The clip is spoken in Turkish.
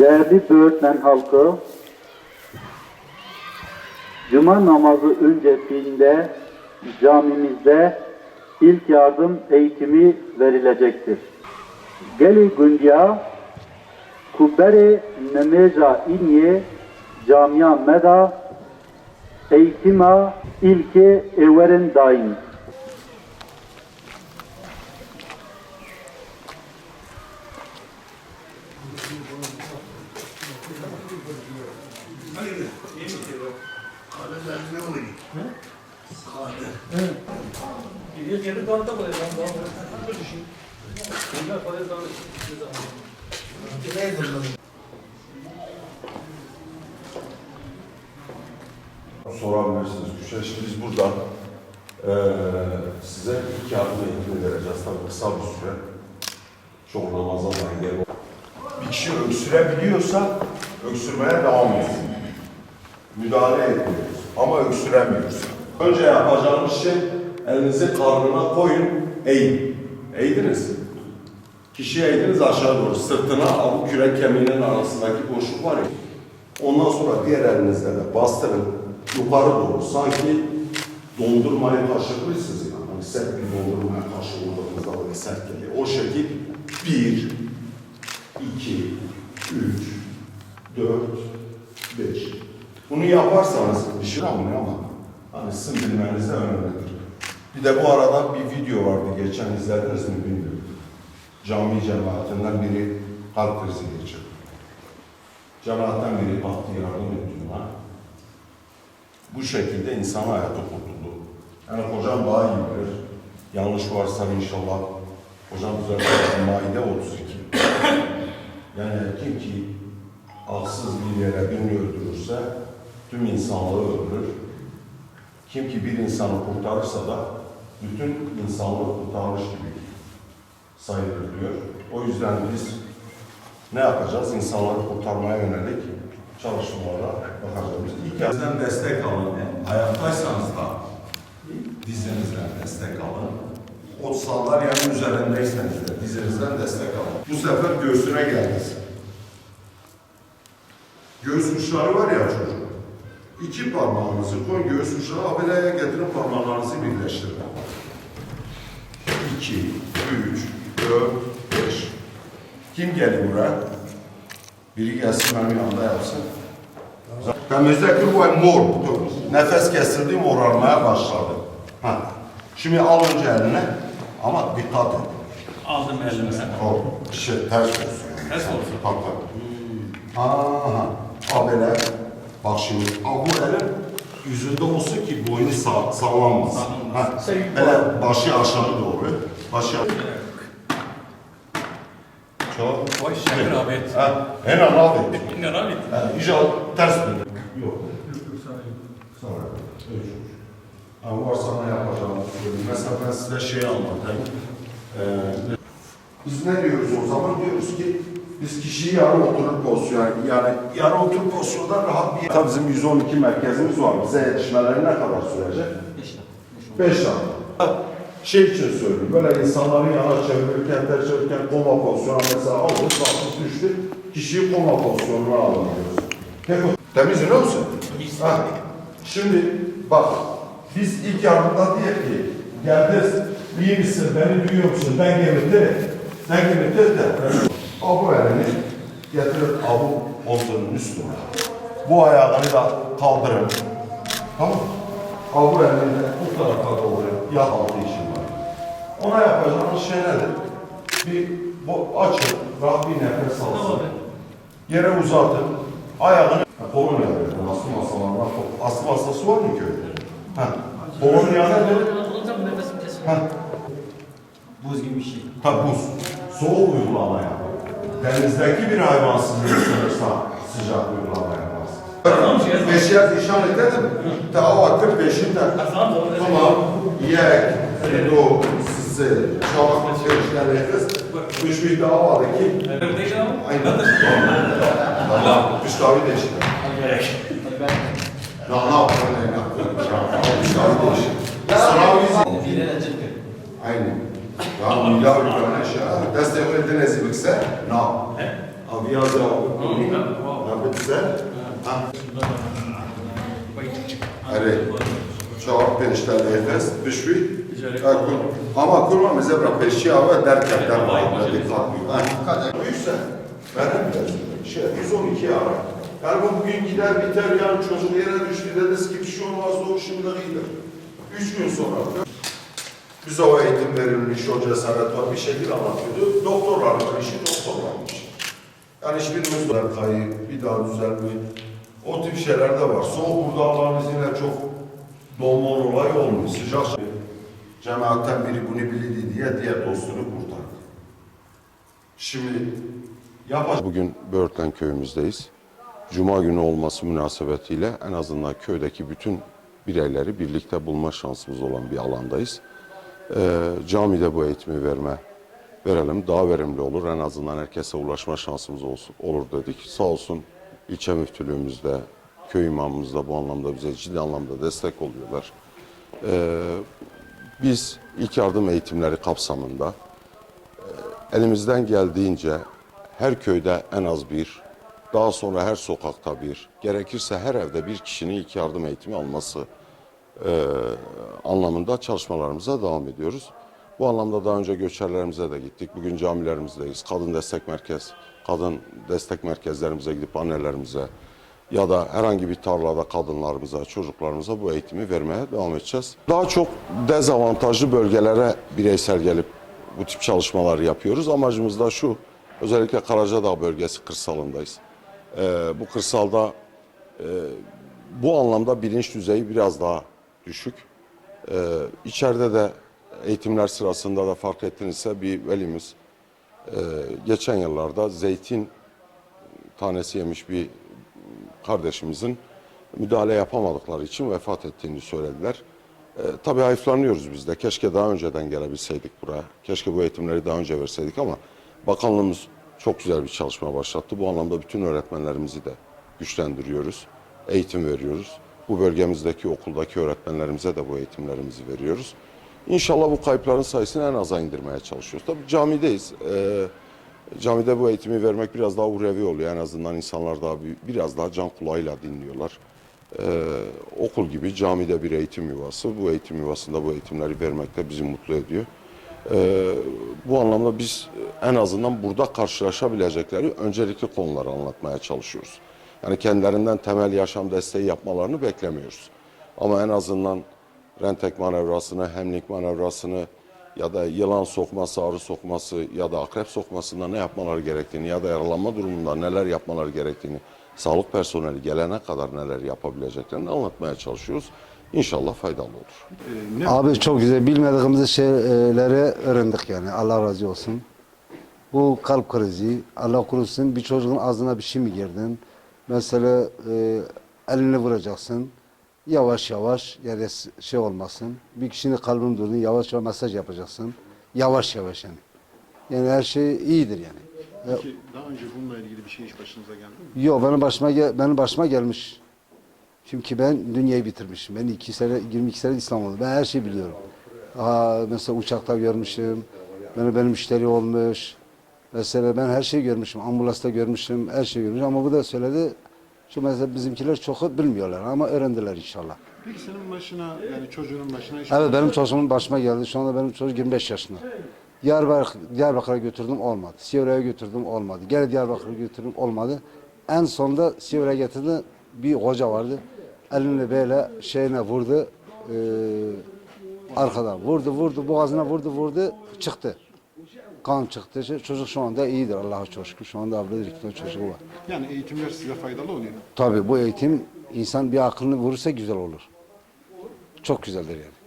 Değerli Böğürtlen halkı, Cuma namazı öncesinde camimizde ilk yardım eğitimi verilecektir. Geli Gündya, Kubberi Nemeja İnye Camia Meda Eğitima ilke Everen Daim. Sorabilirsiniz Gülşen. Şimdi biz burada eee size ilk yardım eğitimi vereceğiz. Tabii kısa bir süre. Çok Ramazan ayı gel. Bir kişi öksürebiliyorsa öksürmeye devam etsin. Müdahale etmiyoruz. Ama öksüremiyoruz. Önce yapacağımız şey elinizi karnına koyun, eğin. Eğdiniz. Kişiyi eğdiniz aşağı doğru. Sırtına avu kürek kemiğinin arasındaki boşluk var ya. Ondan sonra diğer elinizle de bastırın. Yukarı doğru. Sanki dondurmayı taşırmışsınız ya. Hani sert bir dondurmaya karşı vurduğunuzda böyle sert geliyor. O şekil bir, iki, üç, dört, beş. Bunu yaparsanız şey olmuyor ama hani sizin bilmeniz de önemlidir. Bir de bu arada bir video vardı geçen izlediniz mi bilmiyorum. Cami cemaatinden biri kalp krizi geçirdi. Cemaatten biri baktı yardım ona. Bu şekilde insan hayatı kurtuldu. Yani hocam daha iyi bilir. Yanlış varsa inşallah hocam üzerinde Maide 32. Yani kim ki haksız bir yere birini öldürürse tüm insanlığı öldürür. Kim ki bir insanı kurtarırsa da bütün insanlığı kurtarmış gibi sayılır diyor. O yüzden biz ne yapacağız? İnsanları kurtarmaya yönelik çalışmalara bakacağız. Biz ilk yerden destek alın. Hayattaysanız da dizinizden destek alın. O sandalyenin üzerindeyseniz de dizinizden destek alın. Bu sefer göğsüne geldiniz. Göğüs uçları var ya çocuk. İki parmağınızı koyun göğüs uçları abileye getirin parmaklarınızı birleştirin. İki, üç, dört, beş. Kim geldi buraya? Biri gelsin benim yanımda yapsın. Temizlik bu mor. Nefes kesildi morarmaya başladı. Ha. Şimdi al önce eline ama dikkat et. Aldım elime. O şey ters olsun. Ters olsun. Bak bak. Aha. Habere. Bak şimdi. Al bu elin yüzünde olsun ki boynu sağ, sallanmaz. Ha. Hele başı aşağı doğru. Başı Çok. Vay şeker abi. Ha. Hemen abi. Ne abi? Yani inşallah ters döndü. Yok. Sonra. Üç. Ama varsa ne söyleyeyim. Mesela ben size şey anlatayım. Ee, biz ne diyoruz o zaman? Diyoruz ki biz kişiyi yarı oturup pozisyon yani, yani yarı oturup pozisyonda rahat bir Tabii bizim 112 merkezimiz var. Bize yetişmeleri ne kadar sürecek? 5 dakika. Şey için söylüyorum, böyle insanları yana çevirirken, ters çevirirken koma pozisyonu mesela aldık, baktık düştü, kişiyi koma pozisyonuna alıyoruz. Tek o. Temiz ne olsun? Ha. Şimdi bak, biz ilk yardımda diye ki, geldiniz, iyi misin, beni duyuyor musun, ben gelirdi, ben gelirdi de, al bu elini, getirin avu omzunun üstüne. Bu ayağını da kaldırın. Tamam mı? Al bu elini de bu tarafa doğru yat altı işim var. Ona yapacağımız şey nedir? Bir bu açın, rahat bir nefes alsın. Yere uzatın, ayağını kolun yapıyor. Astım hastalarına kol. Astım hastası var mı köyde? Ha. Kolun yanına. Ha. Buz gibi bir şey. Tabi buz. Soğuk uygulama yap. Denizdeki bir hayvan sizi ısınırsa sıcak uygulama yapmaz. Beşer nişan edelim. Tavattır beşinde. Tamam. Yek, do, sisi, çalak, görüşler kız. Üç bir daha vardı ki. Aynen. Tamam. Üç kahve de işte. Ya ne? Üç kahve de işte. Sınav yüzü. Aynen. Ya milyar bir tane şey. Destek ediniz yoksa ne yap? Abi yaz ya abi. Abi güzel. Ha. Hadi. Cevap perişteli efes. Büşvi. Ama kurmamıza bırak peşi abi derken der kalmıyor. Ha. Büyükse. Veremeyeceğiz. Şey 112 ara. Yani bu bugün gider biter yani çocuk yere düştü dediniz ki bir şey olmaz şimdi iyidir. Üç gün sonra bize o eğitim verilmiş, o cesaret var bir şekilde anlatıyordu. Doktorların işi doktorların işi. Yani hiçbirimiz de kayıp, bir daha düzelme, o tip şeyler de var. Soğuk burada Allah'ın izniyle çok donma olay olmuyor. Sıcak şey. Cemaatten biri bunu bildi diye diğer dostunu kurtardı. Şimdi yapacak. Bugün Böğürtlen köyümüzdeyiz. Cuma günü olması münasebetiyle en azından köydeki bütün bireyleri birlikte bulma şansımız olan bir alandayız. Ee, camide bu eğitimi verme verelim daha verimli olur. En azından herkese ulaşma şansımız olsun, olur dedik. Sağ olsun ilçe müftülüğümüzde, köy imamımız bu anlamda bize ciddi anlamda destek oluyorlar. Ee, biz ilk yardım eğitimleri kapsamında elimizden geldiğince her köyde en az bir, daha sonra her sokakta bir, gerekirse her evde bir kişinin ilk yardım eğitimi alması e, anlamında çalışmalarımıza devam ediyoruz. Bu anlamda daha önce göçerlerimize de gittik. Bugün camilerimizdeyiz. Kadın destek merkez, kadın destek merkezlerimize gidip annelerimize ya da herhangi bir tarlada kadınlarımıza, çocuklarımıza bu eğitimi vermeye devam edeceğiz. Daha çok dezavantajlı bölgelere bireysel gelip bu tip çalışmaları yapıyoruz. Amacımız da şu, özellikle Karacadağ bölgesi kırsalındayız. Ee, bu kırsalda e, bu anlamda bilinç düzeyi biraz daha düşük. Ee, içeride de eğitimler sırasında da fark ettinizse bir velimiz e, geçen yıllarda zeytin tanesi yemiş bir kardeşimizin müdahale yapamadıkları için vefat ettiğini söylediler. E, tabii hayıflanıyoruz biz de. Keşke daha önceden gelebilseydik buraya. Keşke bu eğitimleri daha önce verseydik ama bakanlığımız çok güzel bir çalışma başlattı. Bu anlamda bütün öğretmenlerimizi de güçlendiriyoruz. Eğitim veriyoruz. Bu bölgemizdeki okuldaki öğretmenlerimize de bu eğitimlerimizi veriyoruz. İnşallah bu kayıpların sayısını en aza indirmeye çalışıyoruz. Tabii camideyiz. E, Camide bu eğitimi vermek biraz daha uhrevi oluyor. En azından insanlar daha bir- biraz daha can kulağıyla dinliyorlar. Ee, okul gibi camide bir eğitim yuvası. Bu eğitim yuvasında bu eğitimleri vermek de bizi mutlu ediyor. Ee, bu anlamda biz en azından burada karşılaşabilecekleri öncelikli konuları anlatmaya çalışıyoruz. Yani kendilerinden temel yaşam desteği yapmalarını beklemiyoruz. Ama en azından rentek manevrasını, hemlik manevrasını ya da yılan sokması, arı sokması ya da akrep sokmasında ne yapmaları gerektiğini ya da yaralanma durumunda neler yapmaları gerektiğini, sağlık personeli gelene kadar neler yapabileceklerini anlatmaya çalışıyoruz. İnşallah faydalı olur. Abi çok güzel bilmediğimiz şeyleri öğrendik yani Allah razı olsun. Bu kalp krizi Allah korusun bir çocuğun ağzına bir şey mi girdin? Mesela e, elini vuracaksın. Yavaş yavaş yani şey olmasın. Bir kişinin kalbini durdun yavaş yavaş mesaj yapacaksın. Yavaş yavaş yani. Yani her şey iyidir yani. Peki daha önce bununla ilgili bir şey hiç başınıza geldi mi? Yok benim başıma gel- benim başıma gelmiş. Çünkü ben dünyayı bitirmişim. Ben iki sene 22 sene İslam oldu. Ben her şeyi biliyorum. Aa, mesela uçakta görmüşüm. Benim benim müşteri olmuş. Mesela ben her şeyi görmüşüm. Ambulansta görmüşüm. Her şeyi görmüşüm. Ama bu da söyledi. Şu mesela bizimkiler çok bilmiyorlar ama öğrendiler inşallah. Peki senin başına yani çocuğunun başına hiç Evet benim çocuğumun başıma geldi. Şu anda benim çocuk 25 yaşında. Diyarbakır, Diyarbakır'a götürdüm olmadı. Sivra'ya götürdüm olmadı. Gene Diyarbakır'a götürdüm olmadı. En sonunda Sivra'ya getirdi. Bir hoca vardı. Elini böyle şeyine vurdu. Ee, arkadan vurdu vurdu boğazına vurdu vurdu çıktı. Kan çıktı. Çocuk şu anda iyidir Allah'a çok şükür. Şu anda abla bir tane çocuğu var. yani eğitimler size faydalı oluyor. Tabii bu eğitim insan bir aklını vurursa güzel olur. Çok güzeldir yani.